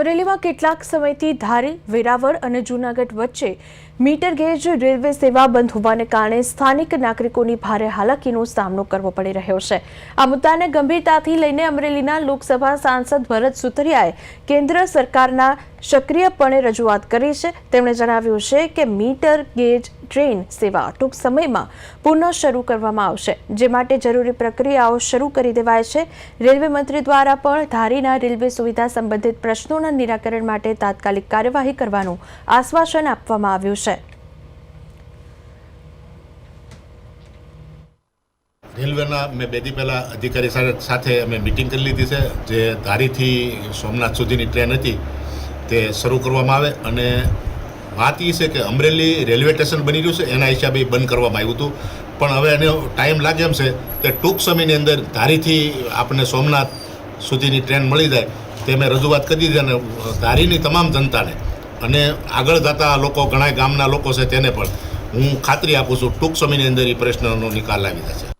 અમરેલીમાં કેટલાક સમયથી ધારી, વેરાવળ અને જૂનાગઢ વચ્ચે મીટર ગેજ રેલવે સેવા બંધ હોવાને કારણે સ્થાનિક નાગરિકોની ભારે હાલાકીનો સામનો કરવો પડી રહ્યો છે. આ મુદ્દાને ગંભીરતાથી લઈને અમરેલીના લોકસભા સાંસદ ભરત સુતરિયાએ કેન્દ્ર સરકારના સક્રિયપણે રજૂઆત કરી છે. તેમણે જણાવ્યું છે કે મીટર ગેજ ટ્રેન સેવા ટૂંક સમયમાં પુનઃ શરૂ કરવામાં આવશે, જે માટે જરૂરી પ્રક્રિયાઓ શરૂ કરી દેવાય છે. રેલવે મંત્રી દ્વારા પણ ધારીના રેલવે સુવિધા સંબંધિત પ્રશ્નોના નિરાકરણ માટે તાત્કાલિક કાર્યવાહી કરવાનું આશ્વાસન આપવામાં આવ્યું છે. રેલવેના મેં બે દી પહેલાં અધિકારી સાથે- અમે મિટિંગ કરી લીધી છે, જે ધારીથી સોમનાથ સુધીની ટ્રેન હતી. તે શરૂ કરવામાં આવે અને વાત એ છે કે અમરેલી રેલવે સ્ટેશન બની રહ્યું છે, એના હિસાબે બંધ કરવામાં આવ્યું હતું. પણ હવે એનો ટાઈમ લાગે એમ છે કે ટૂંક સમયની અંદર ધારીથી આપણને સોમનાથ સુધીની ટ્રેન મળી જાય તે મેં રજૂઆત કરી દીધી અને ધારીની તમામ જનતાને અને આગળ જતા લોકો, ઘણા ગામના લોકો છે તેને પણ હું ખાતરી આપું છું ટૂંક સમયની અંદર એ પ્રશ્નનો નિકાલ આવી જશે